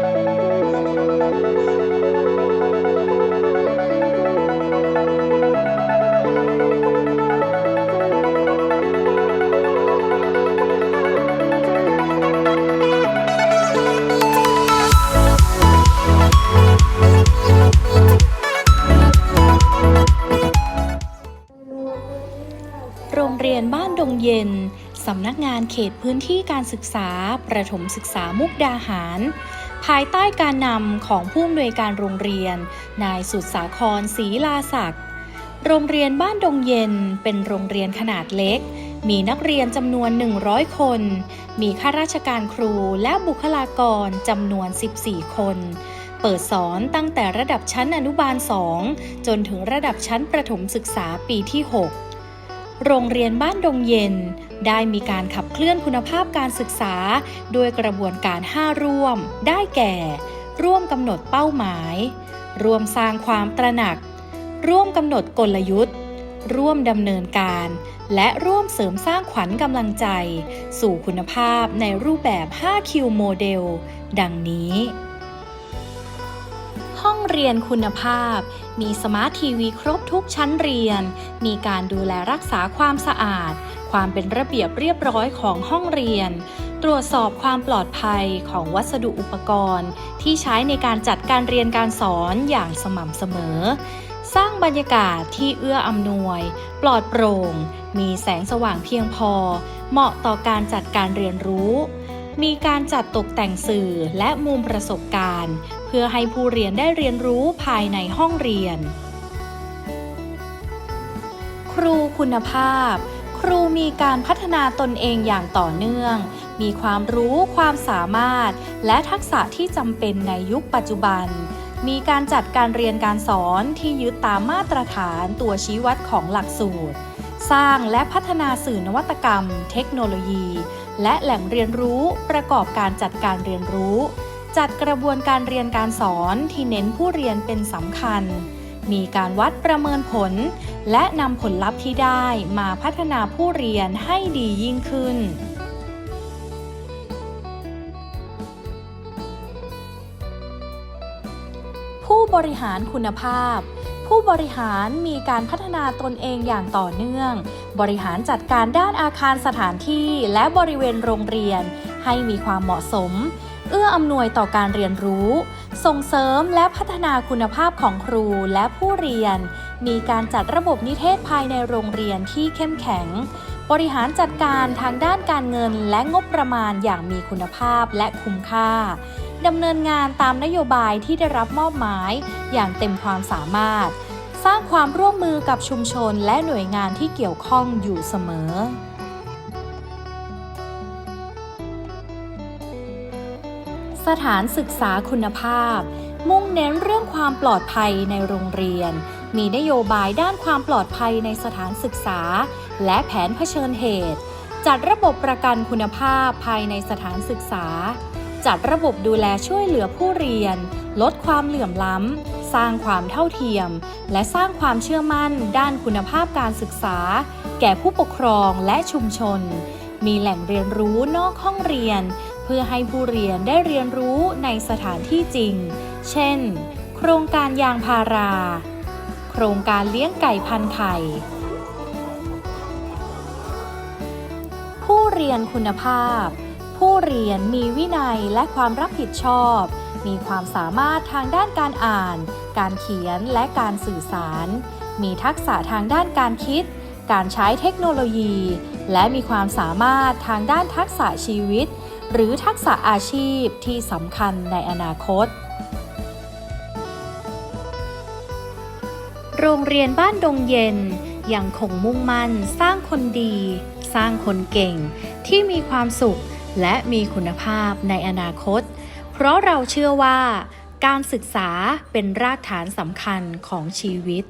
โรงเรียนบ้านดงเย็น สำนักงานเขตพื้นที่การศึกษา ประถมศึกษามุกดาหาร ภายใต้การนำของผู้อำนวยการโรงเรียน นายสุดสาครศรีลาศักดิ์โรงเรียนบ้านดงเย็นเป็นโรงเรียนขนาดเล็ก มีนักเรียนจำนวน 100 คน มีข้าราชการครูและบุคลากรจำนวน 14 คน เปิดสอนตั้งแต่ระดับชั้นอนุบาล 2 จนถึงระดับชั้นประถมศึกษาปีที่ 6 โรงเรียนบ้านดงเย็น ได้มีการขับเคลื่อนคุณภาพการศึกษา ด้วยกระบวนการ 5 ร่วม ได้แก่ ร่วมกำหนดเป้าหมาย ร่วมสร้างความตระหนัก ร่วมกำหนดกลยุทธ์ ร่วมดำเนินการ และร่วมเสริมสร้างขวัญกำลังใจ สู่คุณภาพในรูปแบบ 5Q โมเดล ดังนี้ ห้องเรียนคุณภาพ มีสมาร์ททีวีครบทุกชั้นเรียน มีการดูแลรักษาความสะอาด ความเป็นระเบียบเรียบร้อยของห้องเรียน ตรวจสอบความปลอดภัยของวัสดุอุปกรณ์ ที่ใช้ในการจัดการเรียนการสอนอย่างสม่ำเสมอ สร้างบรรยากาศที่เอื้ออำนวย ปลอดโปร่ง มีแสงสว่างเพียงพอ เหมาะต่อการจัดการเรียนรู้มีการจัดตกแต่งสื่อและมุมประสบการณ์ เพื่อให้ผู้เรียนได้เรียนรู้ภายในห้องเรียน ครูคุณภาพ ครูมีการพัฒนาตนเองอย่างต่อเนื่อง มีความรู้ความสามารถ และทักษะที่จำเป็นในยุคปัจจุบัน มีการจัดการเรียนการสอนที่ยึดตามมาตรฐานตัวชี้วัดของหลักสูตร สร้างและพัฒนาสื่อนวัตกรรม เทคโนโลยี และแหล่งเรียนรู้ประกอบการจัดการเรียนรู้ จัดกระบวนการเรียนการสอนที่เน้นผู้เรียนเป็นสำคัญ มีการวัดประเมินผล และนำผลลัพธ์ที่ได้มาพัฒนาผู้เรียนให้ดียิ่งขึ้นผู้บริหารคุณภาพ ผู้บริหารมีการพัฒนาตนเองอย่างต่อเนื่อง บริหารจัดการด้านอาคารสถานที่และบริเวณโรงเรียน ให้มีความเหมาะสม เอื้ออำนวยต่อการเรียนรู้ ส่งเสริมและพัฒนาคุณภาพของครูและผู้เรียน มีการจัดระบบนิเทศภายในโรงเรียนที่เข้มแข็ง บริหารจัดการทางด้านการเงินและงบประมาณอย่างมีคุณภาพและคุ้มค่าดำเนินงานตามนโยบายที่ได้รับมอบหมายอย่างเต็มความสามารถ สร้างความร่วมมือกับชุมชนและหน่วยงานที่เกี่ยวข้องอยู่เสมอ สถานศึกษาคุณภาพ มุ่งเน้นเรื่องความปลอดภัยในโรงเรียน มีนโยบายด้านความปลอดภัยในสถานศึกษา และแผนเผชิญเหตุ จัดระบบประกันคุณภาพภายในสถานศึกษา จัดระบบดูแลช่วยเหลือผู้เรียน ลดความเหลื่อมล้ำ สร้างความเท่าเทียม และสร้างความเชื่อมั่น ด้านคุณภาพการศึกษา แก่ผู้ปกครองและชุมชน มีแหล่งเรียนรู้นอกห้องเรียน พื่อให้ผู้เรียนได้เรียนรู้ในสถานที่จริง เช่น โครงการยางพารา โครงการเลี้ยงไก่พันไข่ ผู้เรียนคุณภาพ ผู้เรียนมีวินัยและความรับผิดชอบ มีความสามารถทางด้านการอ่าน การเขียนและการสื่อสาร มีทักษะทางด้านการคิด การใช้เทคโนโลยี และมีความสามารถทางด้านทักษะชีวิต หรือทักษะอาชีพที่สำคัญในอนาคต โรงเรียนบ้านดงเย็นยังคงมุ่งมั่นสร้างคนดี สร้างคนเก่ง ที่มีความสุขและมีคุณภาพในอนาคต เพราะเราเชื่อว่า การศึกษาเป็นรากฐานสำคัญของชีวิต